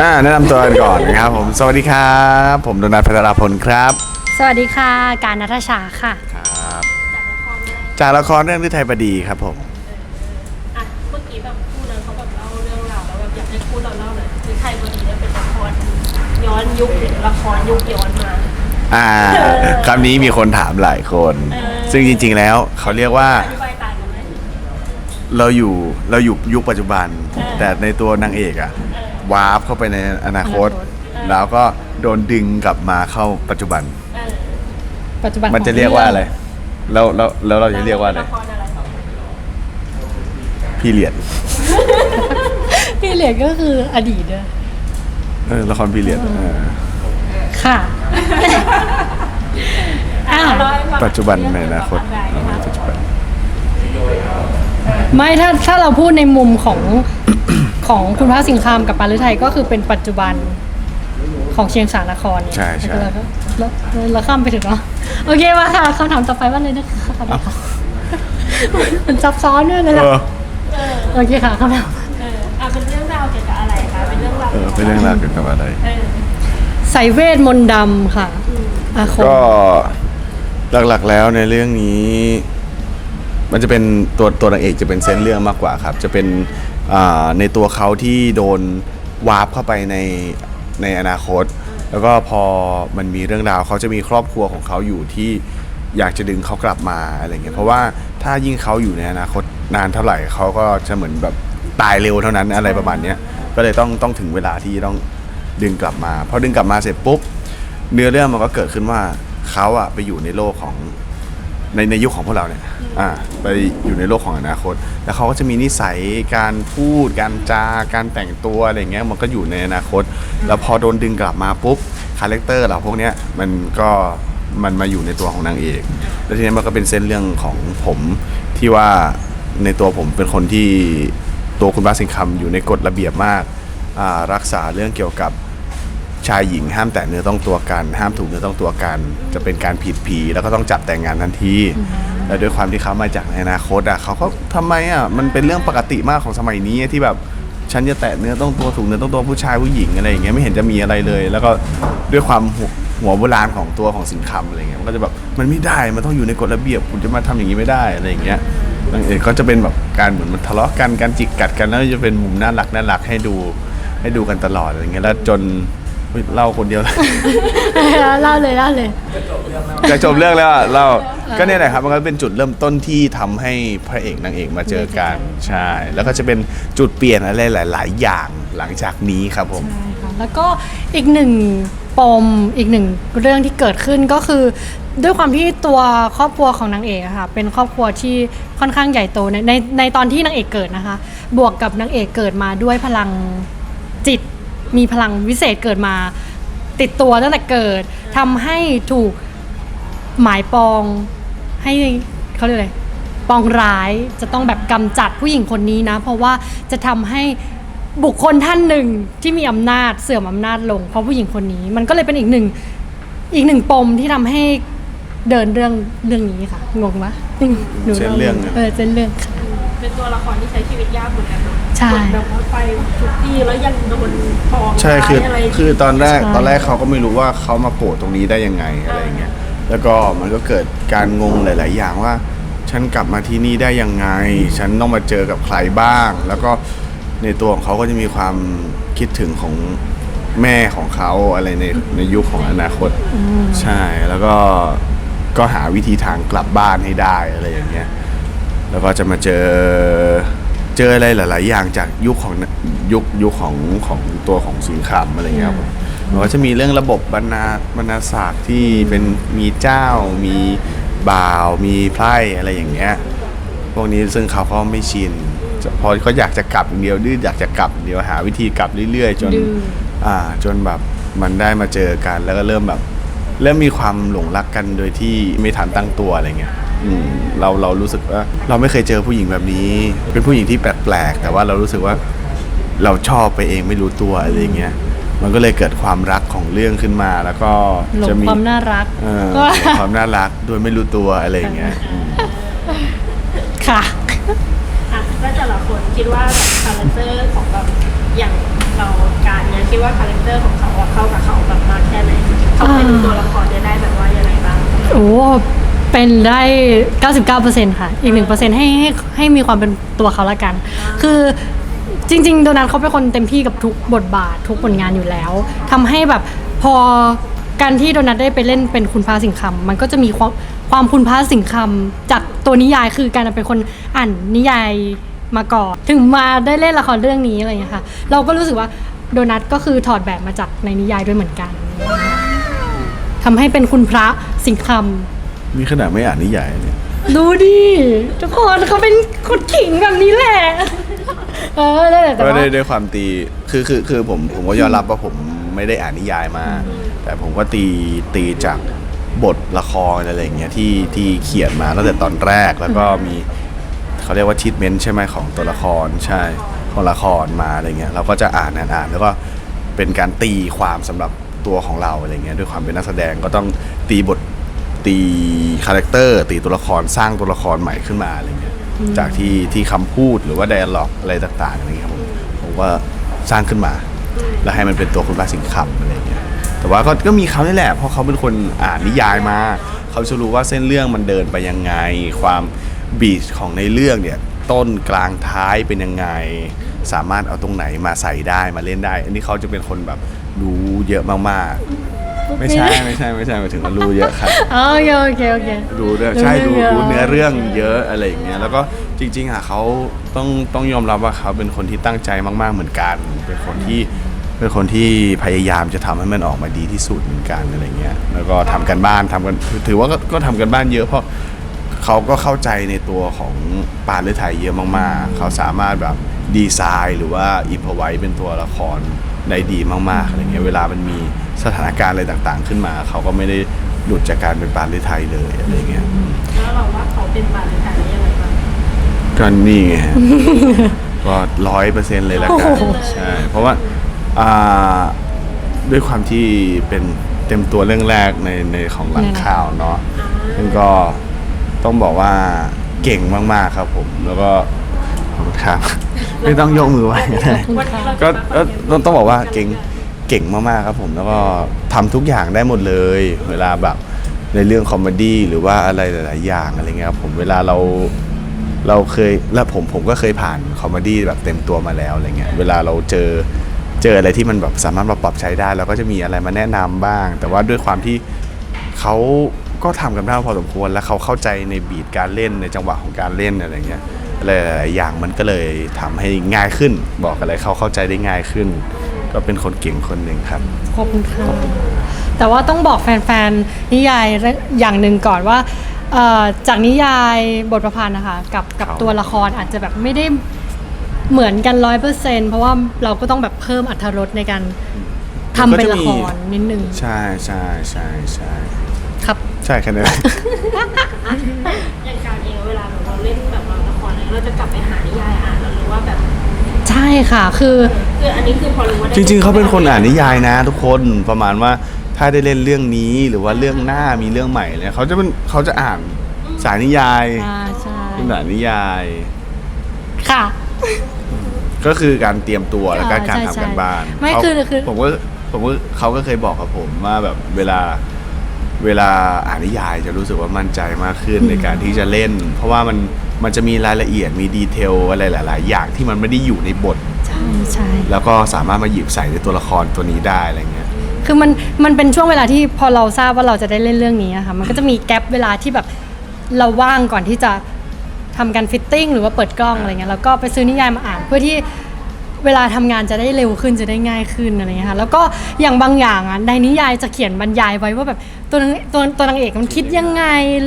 อ่าแนะนำตัวกันก่อนนะครับผมสวัสดีครับ ผมโดนัทพัทรพลครับสวัสดีค่ะ การนัทชาค่ะ ครับจากละครเรื่องที่ไทยบดีครับผมอะเมื่อกี้แบบคู่นั้นเขาแบบเล่าเรื่องราวแล้วแบบอยากให้คู่เราเล่าหน่อยคือไทยบดีเนี่ยเป็นละครย้อนยุคหรือละครยุคย้อนมา อ่าคำนี้มีคนถามหลายคน เออ ซึ่งจริง ๆแล้วเขาเรียกว่า อธิบายต่างกันไหม เราอยู่เราอยู่ยุคปัจจุบัน เออ แต่ในตัวนางเอกอะเออ วาร์ปเข้าไปในอนาคต อนาคต แล้วก็โดนดึงกลับมาเข้าปัจจุบัน เออปัจจุบันมันจะเรียกว่าอะไรแล้วแล้วแล้วเราจะเรียกว่าอะไรละครอะไรต่อพีเรียดพี่เหลียก็คืออดีตด้วยเออละครพีเรียดค่ะอ่าเล่าให้ฟังปัจจุบันในอนาคตเรื่องเกี่ยวกับอะไรปัจจุบัน ไม่ถ้าถ้าเราพูดในมุมของ ของคุณพระสิงคามกับปาลือไทยก็คือเป็นปัจจุบันของเชียงสานครเนี่ยใช่ใช่ แล้วก็แล้วแล้วข้ามไปถึงเนาะโอเคมาค่ะคำถามต่อไปว่าเลยนะคะมันซับซ้อนด้วยนะเอคะอเออโอเคค่ะคำถามเอออะเป็นเรื่องราวเกี่ยวกับอะไรคะ เป็นเรื่องราวเออเป็นเรื่องราวเกี่ยวกับอะไร เออใส่เวทมนต์ดำค่ะอาคมก็หลักๆแล้วในเรื่องนี้ มันจะเป็นตัวตัวนางเอกจะเป็นเส้นเรื่องมากกว่าครับ จะเป็นอ่า ในตัวเขาที่โดนวาร์ปเข้าไปในในอนาคต แล้วก็พอมันมีเรื่องราวเขาจะมีครอบครัวของเขาอยู่ที่อยากจะดึงเขากลับมาอะไรเงี้ยเพราะว่าถ้ายิ่งเขาอยู่ในอนาคตนานเท่าไหร่เขาก็จะเหมือนแบบตายเร็วเท่านั้นอะไรประมาณเนี้ยก็เลยต้องต้องถึงเวลาที่ต้องดึงกลับมาพอดึงกลับมาเสร็จปุ๊บเนื้อเรื่องมันก็เกิดขึ้นว่าเขาอะไปอยู่ในโลกของ ในในยุคของพวกเราเนี่ยอ่าไปอยู่ในโลกของอนาคต แล้วเขาก็จะมีนิสัยการพูด การจาการแต่งตัวอะไรเงี้ยมันก็อยู่ในอนาคต แล้วพอโดนดึงกลับมาปุ๊บคาแรคเตอร์เราพวกเนี้ยมันก็มันมาอยู่ในตัวของนางเอก แล้วทีนี้มันก็เป็นเส้นเรื่องของผมที่ว่าในตัวผมเป็นคนที่ตัวคุณบาสิงคำอยู่ในกฎระเบียบมากอ่ารักษาเรื่องเกี่ยวกับ ชายหญิงห้ามแตะเนื้อต้องตัวกัน ห้ามถูกเนื้อต้องตัวกัน จะเป็นการผิดผีแล้วก็ต้องจับแต่งงานทันทีแล้วด้วยความที่เขามาจากในอนาคตอะเขาก็ทำไมอะมันเป็นเรื่องปกติมากของสมัยนี้ที่แบบฉันจะแตะเนื้อต้องตัวถูกเนื้อต้องตัวผู้ชายผู้หญิงอะไรอย่างเงี้ยไม่เห็นจะมีอะไรเลย แล้วก็ด้วยความหัวหัวโบราณของตัวของสินคำอะไรเงี้ยมันก็จะแบบมันไม่ได้มันต้องอยู่ในกฎระเบียบคุณจะมาทำอย่างนี้ไม่ได้อะไรอย่างเงี้ยนางเอกก็จะเป็นแบบการเหมือนมันทะเลาะกันการจิกกัดกันแล้วจะเป็นมุมน่ารักน่ารักให้ดูให้ดูกันตลอดอะไรเงี้ยแล้วจน เฮ้ยเล่าคนเดียวเล่าเลยเล่าเลย จะจบเรื่องแล้วอะเราก็เนี่ยแหละครับมันก็เป็นจุดเริ่มต้นที่ทำให้พระเอกนางเอกมาเจอกันใช่ แล้วก็จะเป็นจุดเปลี่ยนอะไรหลาย ๆ อย่างหลังจากนี้ครับผม ใช่ค่ะแล้วก็อีกหนึ่งปมอีกหนึ่งเรื่องที่เกิดขึ้นก็คือ ด้วยความที่ตัวครอบครัวของนางเอกอะค่ะเป็นครอบครัวที่ค่อนข้างใหญ่โตในในในตอนที่นางเอกเกิดนะคะ บวกกับนางเอกเกิดมาด้วยพลังจิต มีพลังวิเศษเกิดมา ติดตัวตั้งแต่เกิดทำให้ถูกหมายปองให้เขาเรียกอะไรปองร้ายจะต้องแบบกำจัดผู้หญิงคนนี้นะ เพราะว่าจะทำให้บุคคลท่านหนึ่งที่มีอำนาจเสื่อมอำนาจลง เพราะผู้หญิงคนนี้ มันก็เลยเป็นอีกหนึ่งอีกหนึ่งปมที่ทำให้เดินเรื่องเรื่องนี้ค่ะงงปะหนูเส้นเรื่องอะ เออเส้นเรื่องค่ะ เป็นตัวละครที่ใช้ชีวิตยากเหมือนกันเนอะ ใช่เหมือนแบบว่าไปทุกที่แล้วยังโดนปองใช่คือร้ายอะไรคือตอนแรกใช่ ตอนแรกเขาก็ไม่รู้ว่าเขามาโผล่ตรงนี้ได้ยังไงอะไรเงี้ยแล้วก็มันก็เกิดการงงหลาย ๆ อย่างว่า ฉันกลับมาที่นี่ได้ยังไง ฉันต้องมาเจอกับใครบ้าง แล้วก็ในตัวของเขาก็จะมีความคิดถึงของแม่ของเขาอะไรในในยุคของอนาคต ใช่แล้วก็ก็หาวิธีทางกลับบ้านให้ได้อะไรอย่างเงี้ย แล้วก็จะมาเจอ เจออะไรหลาย ๆ อย่างจากยุคของยุคยุคของของตัวของสิงคำอะไรเงี้ยครับผมมันก็จะมีเรื่องระบบบรรณาบรรณาศาสตร์ที่เป็นมีเจ้า มีบ่าว มีไพร่อะไรอย่างเงี้ยพวกนี้ซึ่งเขาก็ไม่ชินจะพอเขาอยากจะกลับอย่างเดียวดื้ออยากจะกลับอย่างเดียวหาวิธีกลับเรื่อย ๆ จนดื้ออ่าจนแบบมันได้มาเจอกันแล้วก็เริ่มแบบ เริ่มมีความหลงรักกันโดยที่ไม่ทันตั้งตัวอะไรเงี้ย อืมเราเรารู้สึกว่า เราไม่เคยเจอผู้หญิงแบบนี้ เป็นผู้หญิงที่แปลกๆแต่ว่าเรารู้สึกว่าเราชอบไปเองไม่รู้ตัวอะไรเงี้ยมันก็เลยเกิดความรักของเรื่องขึ้นมาแล้วก็หลจะงมีความน่ารักเออหลงความน่ารักโดยไม่รู้ตัวอะไรอย่างเงี้ยอืม ค่ะ อะแล้วแต่ละคนคิดว่าแบบคาแรคเตอร์ของแบบอย่างเราการเนี่ยคิดว่าคาแรคเตอร์ของเขาอะเข้ากับเขาแบบมากแค่ไหนเขาเป็นอ่า ตัวละครเนี่ยได้แบบว่ายังไงบ้าง โอ้ เป็นได้ 99%ค่ะ อีก 1%ให้ให้ให้มีความเป็นตัวเขาละกัน คือจริง ๆ โดนัทเขาเป็นคนเต็มที่กับทุกบทบาท ทุกผลงานอยู่แล้วทำให้แบบพอการที่โดนัทได้ไปเล่นเป็นคุณพระสิงห์คำมันก็จะมีความความคุณพระสิงห์คำจากตัวนิยายคือการเป็นคนอ่านนิยายมาก่อนถึงมาได้เล่นละครเรื่องนี้อะไรอย่างเงี้ยค่ะ เราก็รู้สึกว่าโดนัทก็คือถอดแบบมาจากในนิยายด้วยเหมือนกันทำให้เป็นคุณพระสิงห์คำ นี่ขนาดไม่อ่านนิยายเนี่ยดูดิทุกคนเขาเป็นคนขิงแบบนี้แหละเออได้แต่ก็ว่าได้ด้วยความตีคือคือคือผมผมก็ยอมรับว่าผมไม่ได้อ่านนิยายมา แต่ผมก็ตีตีจากบทละครอะไรอย่างเงี้ยที่ที่เขียนมาตั้งแต่ตอนแรกแล้วก็มีเขาเรียกว่าทิทเมนต์ใช่ไหมของตัวละครใช่ของละครมาอะไรเงี้ยเราก็จะอ่านอ่านอ่านแล้วก็เป็นการตีความสำหรับตัวของเราอะไรเงี้ยด้วยความเป็นนักแสดงก็ต้องตีบท ตีคาแรคเตอร์ตีตัวละครสร้างตัวละครใหม่ขึ้นมาอะไรเงี้ยจากที่ที่คำพูดหรือว่าไดอะล็อกอะไรต่างๆอะไรเงี้ยครับผมผมว่าสร้างขึ้นมา แล้วให้มันเป็นตัวคุณพระสิงห์คำอะไรเงี้ยแต่ว่าก็ก็มีเขานี่แหละเพราะเขาเป็นคนอ่านนิยายมาเขาจะรู้ว่าเส้นเรื่องมันเดินไปยังไง ความบีชของในเรื่องเนี่ยต้นกลางท้ายเป็นยังไง สามารถเอาตรงไหนมาใส่ได้มาเล่นได้ อันนี้เขาจะเป็นคนแบบรู้เยอะมากๆ ไม่ใช่ไม่ใช่ไม่ใช่หมายถึงว่ารู้เยอะครับอ๋อโอเคโอเคโอเค รู้เรื่องรู้ใช่รู้เรื่องรู้เนื้อเรื่องเยอะอะไรอย่างเงี้ยแล้วก็จริงๆอะเขาต้องต้องยอมรับว่าเขาเป็นคนที่ตั้งใจมาก ๆเหมือนกัน เป็นคนที่เป็นคนที่พยายามจะทำให้มันออกมาดีที่สุดเหมือนกันอะไรเงี้ยแล้วก็ทำกันบ้านทำกันถือว่าก็ก็ทำกันบ้านเยอะเพราะเขาก็เข้าใจในตัวของปานฤทัยเยอะมากๆ เขาสามารถแบบดีไซน์หรือว่าอินพไว้เป็นตัวละคร ได้ดีมากๆอะไรเงี้ยเวลามันมีสถานการณ์อะไรต่างๆ ขึ้นมา เขาก็ไม่ได้หลุดจากการเป็นปานฤทัยเลยอะไรเงี้ยแล้วเราว่าเขาเป็นบาดหรือยังไงบ้างก็นี่ไงฮะ ก็ร้อยเปอร์เซ็นต์เลยละกันโอ้โหใช่เพราะว่าอ่าด้วยความที่เป็นเต็มตัวเรื่องแรกในในของหลังข่าวเนาะซึ่งก็ต้องบอกว่าเก่งมากๆครับผม แล้วก็ขอบคุณครับ ไม่ต้องยกมือไหว้ก็ได้วันนี้เราก็จะมาก็ต้องต้องบอกว่าเก่งเก่งมากๆครับผมแล้วก็ทำทุกอย่างได้หมดเลย เวลาแบบในเรื่องคอมเมดี้หรือว่าอะไรหลาย ๆ อย่างอะไรเงี้ยครับผมเวลาเราเราเคยแล้วผมผมก็เคยผ่านคอมเมดี้แบบเต็มตัวมาแล้วอะไรเงี้ยเวลาเราเจอเจออะไรที่มันแบบสามารถมาปรับใช้ได้เราก็จะมีอะไรมาแนะนำบ้าง แต่ว่าด้วยความที่เขาก็ทำกันได้พอสมควรแล้วเขาเข้าใจในบีทการเล่นในจังหวะของการเล่นอะไรเงี้ยอะไร หลายๆอย่างมันก็เลยทำให้ง่ายขึ้น บอกอะไรเขาเข้าใจได้ง่ายขึ้น ก็เป็นคนเก่งคนหนึ่งครับขอบคุณค่ะแต่ว่าต้องบอกแฟนๆนิยายอย่างหนึ่งก่อนว่าเอ่อจากนิยายบทประพันธ์นะคะกับกับครับตัวละครอาจจะแบบไม่ได้เหมือนกันร้อยเปอร์เซ็นเพราะว่าเราก็ต้องแบบเพิ่มอรรถรสในการทำเป็นละครนิดนึงใช่ใช่ใช่ใช่ครับ ใช่แค่นั้นอย่างการเองเวลาแบบเราเล่นแบบละครอะไร เราจะกลับไปหานิยายอ่านแล้วหรือว่าแบบใช่ค่ะ คือคืออันนี้คือพอรู้ว่าได้จริง ๆเขาเป็นคนอ่านนิยายนะ ทุกคนประมาณว่าถ้าได้เล่นเรื่องนี้หรือว่าเรื่องหน้ามีเรื่องใหม่เนี่ยเขาจะเป็นเขาจะอ่านสายนิยายอ่าใช่เป็นสายนิยาย ค่ะ ก็คือการเตรียมตัวแล้วก็อ่าการใช่ทำกันบ้านใช่ไม่เขาคือคือ ผมก็ผมก็เขาก็เคยบอกกับผมว่าแบบเวลาเวลาอ่านนิยายจะรู้สึกว่ามั่นใจมากขึ้นในการที่จะเล่น เพราะว่ามัน มันจะมีรายละเอียดมีดีเทลอะไรหลาย ๆ อย่างที่มันไม่ได้อยู่ในบท ใช่ใช่ แล้วก็สามารถมาหยิบใส่ในตัวละครตัวนี้ได้อะไรเงี้ย คือมันมันเป็นช่วงเวลาที่พอเราทราบว่าเราจะได้เล่นเรื่องนี้อะค่ะมันก็จะมีแกลบเวลาที่แบบเราว่างก่อนที่จะทำการฟิตติ้งหรือว่าเปิดกล้องอะไรเงี้ยแล้วก็ไปซื้อนิยายมาอ่านเพื่อที่เวลาทำงานจะได้เร็วขึ้นจะได้ง่ายขึ้นอะไรเงี้ยค่ะแล้วก็อย่างบางอย่างอะในนิยายจะเขียนบรรยายไว้ว่าแบบตัวนางตัวตัวนางเอกมันคิดยังไง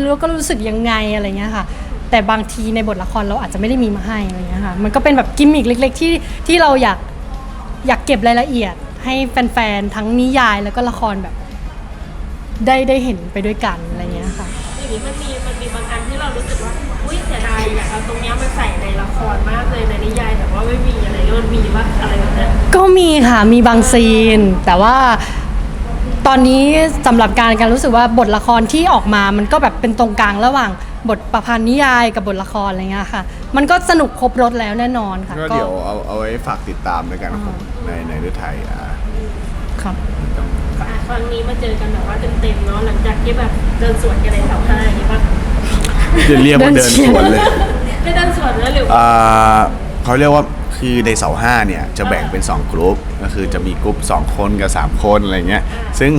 แล้วก็รู้สึกยังไงอะไรเงี้ยค่ะ แต่บางทีในบทละครเราอาจจะไม่ได้มีมาให้อะไรเงี้ยค่ะมันก็เป็นแบบกิมมิคเล็ก ๆ ที่ที่เราอยากอยากเก็บรายละเอียด ให้แฟนๆทั้งนิยายแล้วก็ละครแบบ ได้ได้เห็นไปด้วยกันอะไรเงี้ยค่ะ อย่างนี้มันมีมันมีบางอันที่เรารู้สึกว่า อุ้ยเสียดายอยากเอาตรงเนี้ยมาใส่ในละครมากเลยในนิยายแต่ว่าไม่มีอะไรเงี้ยมันมีว่าอะไรแบบเนี้ยก็มีค่ะมีบางซีน แต่ว่า ตอนนี้สำหรับการการรู้สึกว่าบทละครที่ออกมามันก็แบบเป็นตรงกลางระหว่างบทประพันธ์นิยายกับบทละครอะไรเงี้ยค่ะ มันก็สนุกครบรถแล้วแน่นอนค่ะก็เดี๋ยวเอาเอาไว้ฝากติดตามในกันผมในในเรื่องไทยอ่าครับอะครั้งนี้มาเจอกันแบบว่าเต็มๆเนาะหลังจากที่แบบเดินสวนกันในแถวห้าอย่างนี้ป่ะจะเรียกว่าเดิเดินนเชียสร์วนเลยได้เดินสวนแล้วหรือว่าอ่า เขาเรียกว่าคือในเสาห้าเนี่ยจะแบ่งเป็น 2 กลุ่มก็คือจะมีกลุ่ม2คนกับ 3 คนอะไรเงี้ยซึ่ง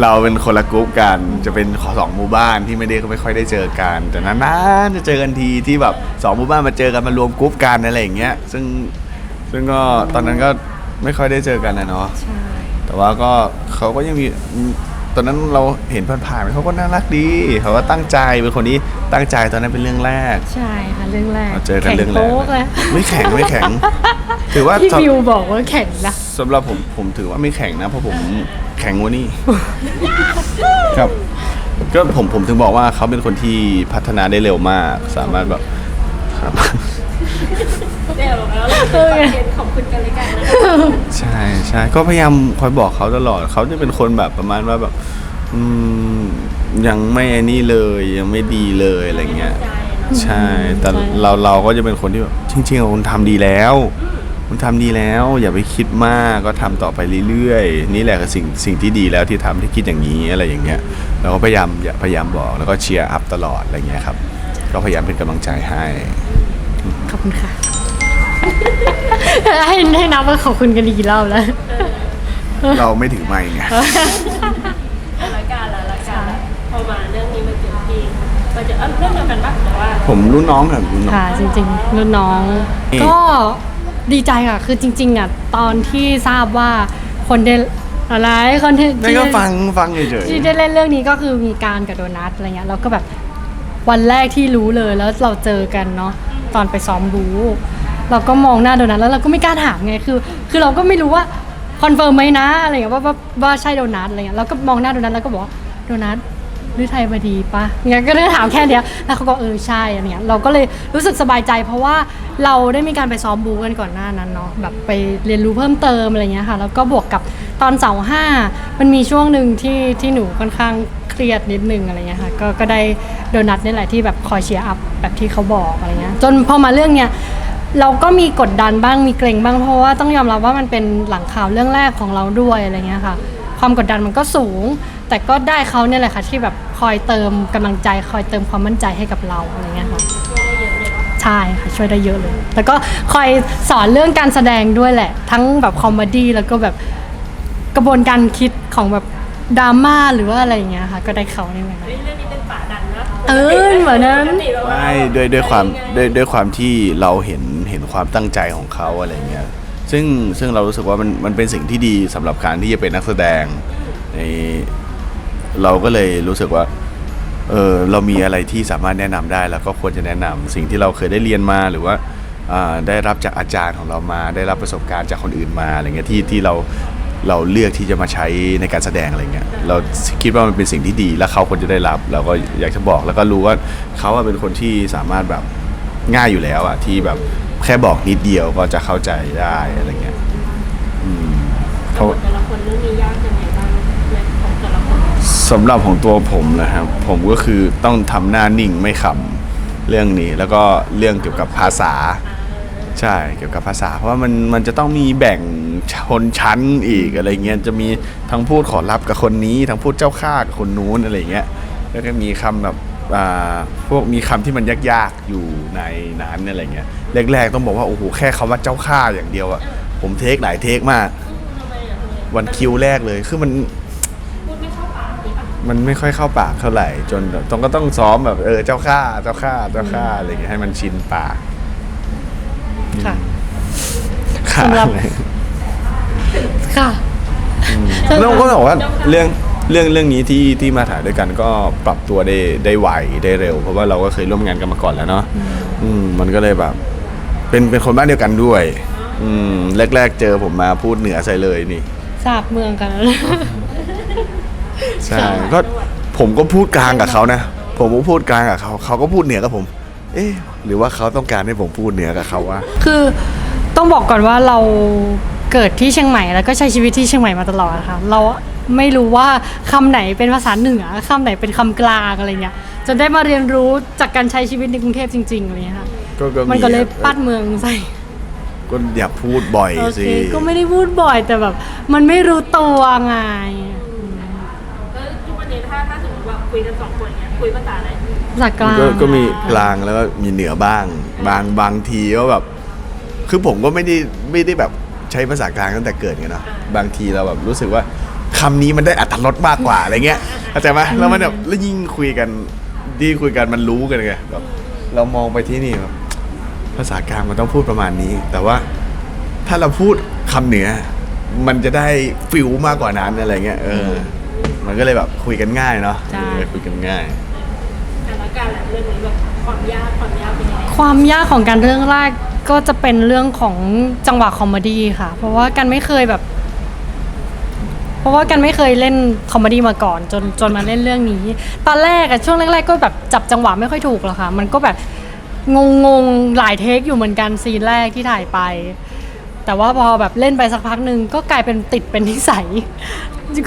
เราเป็นคนละกลุ่มกันจะเป็นขอสองหมู่บ้านที่ไม่ได้ไม่ค่อยได้เจอกัน แต่นานๆจะเจอกันทีที่แบบสองหมู่บ้านมาเจอกันมารวมกลุ่มกันอะไรอย่างเงี้ยซึ่งซึ่งก็ตอนนั้นก็ไม่ค่อยได้เจอกันนะเนาะใช่แต่ว่าก็เขาก็ยังมี ตอนนั้นเราเห็นผ่านๆเขาก็น่ารักดีเขาก็ตั้งใจเป็นคนที่ตั้งใจตอนนั้นเป็นเรื่องแรก ใช่ค่ะเรื่องแรกมาเจอกันเรื่องแรแข่กโป๊กเลยไม่แข็งไม่แข็ง ถือว่าพี่สำบิวบอกว่าแข่งนะสำหรับผมผมถือว่าไม่แข็งนะเพราะผมแข็งกว่านี่ครับก็ผมผมถึงบอกว่าเขาเป็นคนที่พัฒนาได้เร็วมาก สามารถแบบครับ ได้ออกแล้วเราเป็นคอนเทนต์ขอบคุณกันเลยกันนะคะใช่ใช่ก็พยายามคอยบอกเขาตลอดเขาจะเป็นคนแบบประมาณว่าแบบ อืมยังไม่ไอ้นี่เลยยังไม่ดีเลยอะไรเงี้ย ใจเนาะใช่ แต่เราเราก็จะเป็นคนที่แบบจริงๆอะคุณทำดีแล้ว คุณทำดีแล้ว อย่าไปคิดมากก็ทำต่อไปเรื่อยๆ นี่แหละคือสิ่งสิ่งที่ดีแล้วที่ทำที่คิดอย่างนี้อะไรอย่างเงี้ยเราก็พยายามอย่าพยายามบอกแล้วก็เชียร์อัพตลอดอะไรเงี้ยครับ ก็พยายามเป็นกำลังใจให้ ขอบคุณค่ะ ให้ให้นับว่าขอบคุณกันอีกกี่รอบแล้ว เราไม่ถึงไม่ไงละกันละละกันละพอมาเรื่องนี้มาเจอพี่มาเจอเอ้าเรื่องเดียวกันปะแต่ว่าผมรุ่นน้องครับรุ่นน้อง ค่ะจริงๆรุ่นน้องเอ๊ะก็ดีใจค่ะ คือจริง ๆอะตอนที่ทราบว่าคนได้อะไรคนที่นั่นก็ฟังฟังเฉยที่ได้เล่นเรื่องนี้ก็คือมีการกับโดนัทอะไรเงี้ยเราก็แบบวันแรกที่รู้เลยแล้วเราเจอกันเนาะตอนไปซ้อมบู เราก็มองหน้าโดนัทแล้วเราก็ไม่กล้าถามไงคือ คือเราก็ไม่รู้ว่าคอนเฟิร์มไหมนะอะไรเงี้ยว่าว่าว่าใช่โดนัทอะไรเงี้ยเราก็มองหน้าโดนัทแล้วก็บอกว่าโดนัทหรือไทยบดีปะเนี่ยก็ได้ถามแค่เนี้ยแล้วเขาก็เออใช่อันเนี้ยเราก็เลยรู้สึกสบายใจ เพราะว่าเราได้มีการไปซ้อมบูกันก่อนหน้านั้นเนาะแบบไปเรียนรู้เพิ่มเติมอะไรเงี้ยค่ะแล้วก็บวกกับตอนเสาร์ห้ามันมีช่วงหนึ่งที่ที่หนูค่อนข้างเครียดนิดนึงอะไรเงี้ยค่ะก็ก็ได้โดนัทนี่แหละที่แบบคอยเชียร์อัพแบบที่เขาบอกอะไรเงี้ยจนพอมาเรื่องเนี้ย เราก็มีกดดันบ้างมีเกรงบ้างเพราะว่าต้องยอมรับว่ามันเป็นหลังข่าวเรื่องแรกของเราด้วยอะไรเงี้ยค่ะ ความกดดันมันก็สูง แต่ก็ได้เขาเนี่ยแหละค่ะที่แบบคอยเติมกำลังใจคอยเติมความมั่นใจให้กับเราอะไรเงี้ยค่ะใช่ค่ะช่วยได้เยอะเลย แล้วก็คอยสอนเรื่องการแสดงด้วยแหละ ทั้งแบบคอมเมดี้แล้วก็แบบกระบวนการคิดของแบบดราม่าหรือว่าอะไรอย่างเงี้ยค่ะ ก็ได้เขาเนี่ยแหละเฮ้ยเรื่องนี้เป็นป่าดันนะเออเหมือนนั้นปกติเราไม่ด้วยด้วยความด้วยด้วยความที่เราเห็น เห็นความตั้งใจของเขาอะไรเงี้ยซึ่งซึ่งเรารู้สึกว่ามันมันเป็นสิ่งที่ดีสำหรับการที่จะเป็นนักแสดงในเราก็เลยรู้สึกว่าเออเรามีอะไรที่สามารถแนะนำได้แล้วก็ควรจะแนะนำสิ่งที่เราเคยได้เรียนมาหรือว่าได้รับจากอาจารย์ของเรามา ได้รับประสบการณ์จากคนอื่นมาอะไรเงี้ยที่ที่เราเราเลือกที่จะมาใช้ในการแสดงอะไรเงี้ยเราคิดว่ามันเป็นสิ่งที่ดี และเขาควรจะได้รับเราก็อยากจะบอกแล้วก็รู้ว่าเขาเป็นคนที่สามารถแบบง่ายอยู่แล้วอะที่แบบ แค่บอกนิดเดียวก็จะเข้าใจได้อะไรเงี้ยอืมเขาแต่ละคนเรื่องนี้ยากยังไงบ้างในของแต่ละคนสำหรับของตัวผมนะครับ ผมก็คือต้องทำหน้านิ่งไม่ขำเรื่องนี้ แล้วก็เรื่องเกี่ยวกับภาษา ใช่เกี่ยวกับภาษา เพราะว่ามันมันจะต้องมีแบ่งชนชั้นอีกอะไรเงี้ยจะมีทั้งพูดขอรับกับคนนี้ ทั้งพูดเจ้าข้ากับคนนู้นอะไรเงี้ยแล้วก็มีคำแบบอ่า พวกมีคำที่มันยากๆอยู่ในนั้นอะไรเงี้ยแรกๆต้องบอกว่าโอ้โหแค่คำว่าเจ้าข้าอย่างเดียวอะผมเทคหลายเทคมากทำไมอะทำไมวันคิวแรกเลยคือมันพูดไม่เข้าปากนี่ปะมันไม่ค่อยเข้าปากเท่าไหร่ จนแบบต้องก็ต้องซ้อมแบบเออเจ้าข้าเจ้าข้าเจ้าข้าอะไรอย่างเงี้ยให้มันชินปากค่ะค่ะสำหรับค่ะแล้วก็บอกว่าเรื่อง เรื่องเรื่องนี้ที่ที่มาถ่ายด้วยกันก็ปรับตัวได้ได้ไวได้เร็ว เพราะว่าเราก็เคยร่วมงานกันมาก่อนแล้วเนาะอืมมันก็เลยแบบ เป็นเป็นคนบ้านเดียวกันด้วย อืมแรก ๆ เจอผมมาพูดเหนือใส่เลยนี่ทราบเมืองกันใช่ก็ผมก็พูดกลางกับเขานะผมก็พูดกลางกับเขาเขาก็พูดเหนือกับผม เอ๊ะ หรือว่าเขาต้องการให้ผมพูดเหนือกับเขาวะคือต้องบอกก่อนว่าเราเกิดที่เชียงใหม่แล้วก็ใช้ชีวิตที่เชียงใหม่มาตลอดค่ะเรา ไม่รู้ว่าคำไหนเป็นภาษาเหนือคำไหนเป็นคำกลางอะไรเงี้ยจนได้มาเรียนรู้จากการใช้ชีวิตในกรุงเทพจริงๆอะไรเงี้ยค่ะก็ก็มันก็เลยครับปัดเมืองใส่ก็อย่าพูดบ่อยโอเคสิก็ไม่ได้พูดบ่อยแต่แบบ มันไม่รู้ตัวไงแล้วทุกวันนี้ถ้าถ้าสมมติว่าคุยกันสองคนเนี้ยคุยภาษาอะไรภาษากลางก็ก็มีกลางแล้วก็มีเหนือบ้าง บางบางทีก็แบบ คือผมก็ไม่ได้ไม่ได้แบบใช้ภาษากลางตั้งแต่เกิดไงเนาะบางทีเราแบบรู้สึกว่า คำนี้มันได้อัตรรสมากกว่าอะไรเงี้ยเข้าใจไหมแล้วมันแบบแล้วยิ่งคุยกันที่คุยกันมันรู้กันไงแบบเรามองไปที่นี่แบบภาษากลางมันต้องพูดประมาณนี้ แต่ว่าถ้าเราพูดคำเหนือ มันจะได้ฟิลมากกว่านั้นอะไรเงี้ยเออ มันก็เลยแบบคุยกันง่ายเนาะใช่เออคุยกันง่ายแต่ละการแหละเรื่องนี้แบบความยากความยากเป็นยังไงความยากของการเรื่องแรกก็จะเป็นเรื่องของจังหวะคอมเมดี้ค่ะ เพราะว่ากันไม่เคยแบบเพ ราะว่ากันไม่เคยเล่นคอมเมดี้มาก่อนจนจนมาเล่นเรื่องนี้ ตอนแรกอะช่วงแรกๆก็แบบจับจังหวะไม่ค่อยถูกหรอกค่ะ มันก็แบบงงงๆหลายเทคอยู่เหมือนกันซีนแรกที่ถ่ายไป แต่ว่าพอแบบเล่นไปสักพักหนึ่งก็กลายเป็นติดเป็นนิสัย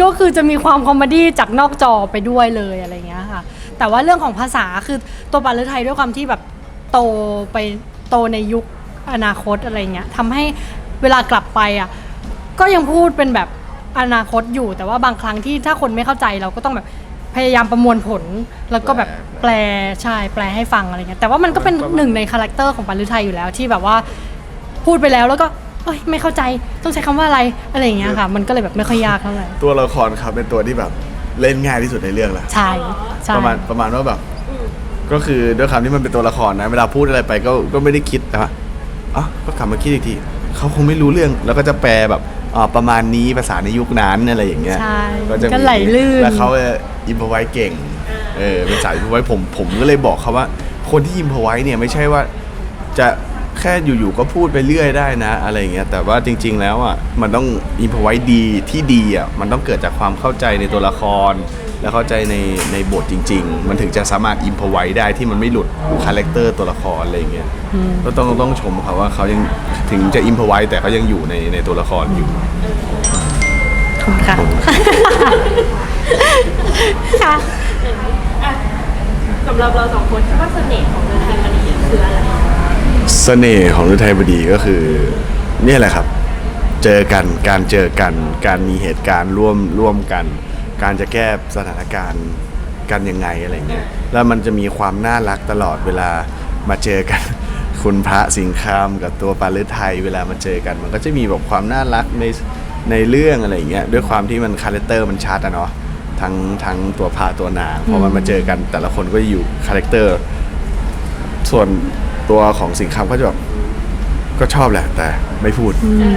ก็คือจะมีความคอมเมดี้จากนอกจอไปด้วยเลยอะไรเงี้ยค่ะ แต่ว่าเรื่องของภาษาคือตัวปาลือไทยด้วยความที่แบบโตไปโตในยุคอนาคตอะไรเงี้ยทำให้เวลากลับไปอะก็ยังพูดเป็นแบบ อนาคตอยู่ แต่ว่าบางครั้งที่ถ้าคนไม่เข้าใจเราก็ต้องแบบพยายามประมวลผล แล้วก็แบบแปลใช่แปลให้ฟังอะไรเงี้ยแต่ว่ามันก็เป็นหนึ่งในคาแรคเตอร์ของปาลือไทยอยู่แล้วที่แบบว่าพูดไปแล้วแล้วก็เอ้ยไม่เข้าใจต้องใช้คำว่าอะไรอะไรอย่างเงี้ยค่ะ มันก็เลยแบบไม่ค่อยยากเท่าไหร่ตัวละครเขาเป็นตัวที่แบบเล่นง่ายที่สุดในเรื่องละใช่ใช่ประมาณประมาณว่าแบบ ก็คือด้วยคำที่มันเป็นตัวละครนะเวลาพูดอะไรไปก็ก็ไม่ได้คิดแต่ว่าอ๋อก็กลับมาคิดอีกทีเขาคงไม่รู้เรื่องแล้วก็จะแปลแบบ อ๋อประมาณนี้ภาษาในยุคนั้นอะไรอย่างเงี้ยใช่ก็จะมีก็ไหลลื่น แล้วเขาอิมพอไว้เก่งเออเป็นสายอิมพอไว้ผมผมก็เลยบอกเขาว่า คนที่อิมพอไว้เนี่ยไม่ใช่ว่าจะแค่อยู่ๆก็พูดไปเรื่อยได้นะ อะไรอย่างเงี้ยแต่ว่าจริง ๆ แล้วอะมันต้องอิมพอไว้ดีที่ดีอะมันต้องเกิดจากความเข้าใจในตัวละคร แล้วเข้าใจในในบทจริง ๆ มันถึงจะสามารถอิมพอไว้ได้ที่มันไม่หลุดคาแรคเตอร์ตัวละครอะไรอย่างเงี้ยก็ต้องต้องชมเขาว่าเขายังถึงจะอิมพอไว้แต่เขายังอยู่ในในตัวละครอยู่ขอบคุณค่ะค่ะอะสำหรับเราสองคนคิดว่าเสน่ห์ของเรื่องไทยมันนี้คืออะไรเสน่ห์ของฤทัยบดีก็คือเนี่ยแหละครับ เจอกันการเจอกัน การมีเหตุการณ์ร่วมร่วมกัน การจะแก้สถานการณ์กันยังไงอะไรเงี้ยแล้วมันจะมีความน่ารักตลอดเวลามาเจอกัน คุณพระสิงคามกับตัวปาลือไทยเวลามาเจอกัน มันก็จะมีแบบความน่ารักในในเรื่องอะไรเงี้ยด้วยความที่มันคาแรคเตอร์มันชัดอะเนาะทั้งทั้งตัวพระตัวนางพอมันมาเจอกันแต่ละคนก็อยู่คาแรคเตอร์ส่วนตัวของสิงคำก็จะแบบก็ชอบแหละแต่ไม่พูด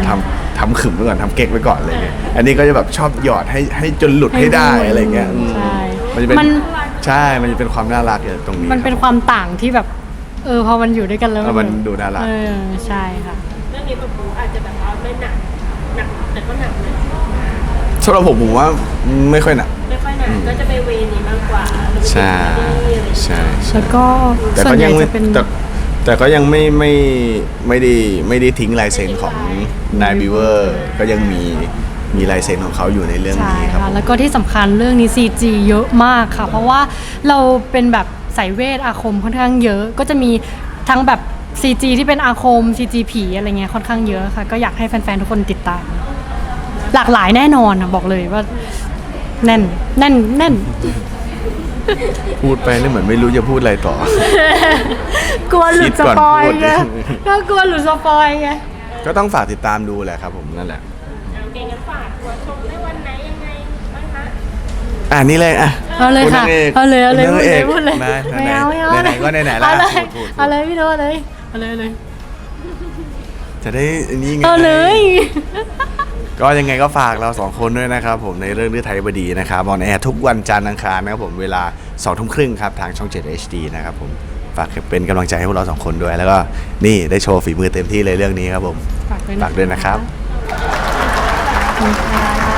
ทำ ทำขึมไว้ก่อนทำเก๊กไว้ก่อนอะไรเงี้ยอันนี้ก็จะแบบชอบหยอดให้ให้จนหลุดให้ได้ให้พูดอะไรเงี้ยอืมใช่มันจะเป็นมัน ใช่ มันจะเป็นความน่ารักอย่างตรงนี้มันเป็นครับความต่างที่แบบ เออพอมันอยู่ด้วยกันแล้วเออมันดูน่ารัก เออใช่ค่ะ เรื่องนี้แบบอาจจะแบบว่าไม่หนักหนักแต่ก็หนักเลยสำหรับผมผมว่าไม่ค่อยหนัก ไม่ค่อยหนักก็จะไปเวนี้มากกว่าใช่อะไรอย่างเงี้ยใช่ใช่แล้วก็แต่ส่วก็นใหยัญ่งไม่จะเป็นแต่ แต่ก็ยังไม่ไม่ไม่ได้ไม่ได้ทิ้งลายเซ็นของนายบิเวอร์ก็ยังมีมีลายเซ็นของเขาอยู่ในเรื่องใช่นี้ครับค่ะผม แล้วก็ที่สำคัญเรื่องนี้ CG เยอะมากค่ะ เพราะว่าเราเป็นแบบสายเวทอาคมค่อนข้างเยอะ ก็จะมีทั้งแบบ CG ที่เป็นอาคม CG ผีอะไรเงี้ยค่อนข้างเยอะค่ะ ก็อยากให้แฟนๆ ทุกคนติดตาม หลากหลายแน่นอนอะบอกเลยว่า แน่น แน่น แน่น พูดไปแล้วเหมือนไม่รู้จะพูดอะไรต่อ กลัวหลุดคิดสก่อนปอยพูด ไงก็กลัวหลุดสปอยไง ก็ต้องฝากติดตามดูแหละครับผมนั่นแหละเอาเก่งกันฝากตัวชมได้วันไหนยังไงบ้างคะ อ่านี่เลยอะเอาเลยค่ะณนงกเอาเลยเอาเลยคุณพูดนางเลอยกพูดเลยมาไม่เอาไม่เอาไหนๆก็ไหนๆแล้วเอาเลยพูดพูดเอาเลยพี่โน้ตเอาเลยเอาเลยเอาเลยจะได้อันนี้ไง เอาเลย ก็ยังไงก็ฝากเราสองคนด้วยนะครับผมในเรื่องเลือดไทยบดีนะครับออนแอร์ทุกวันจันทร์อังคารนะครับผมเวลา2องทุ่มครึ่งครับทางช่อง 7 HD นะครับผมฝากเป็นกำลังใจให้พวกเราสองคนด้วย แล้วก็นี่ได้โชว์ฝีมือเต็มที่เลยเรื่องนี้ครับผมฝากด้วยฝากด้วยนะครับ ขอบคุณค่ะ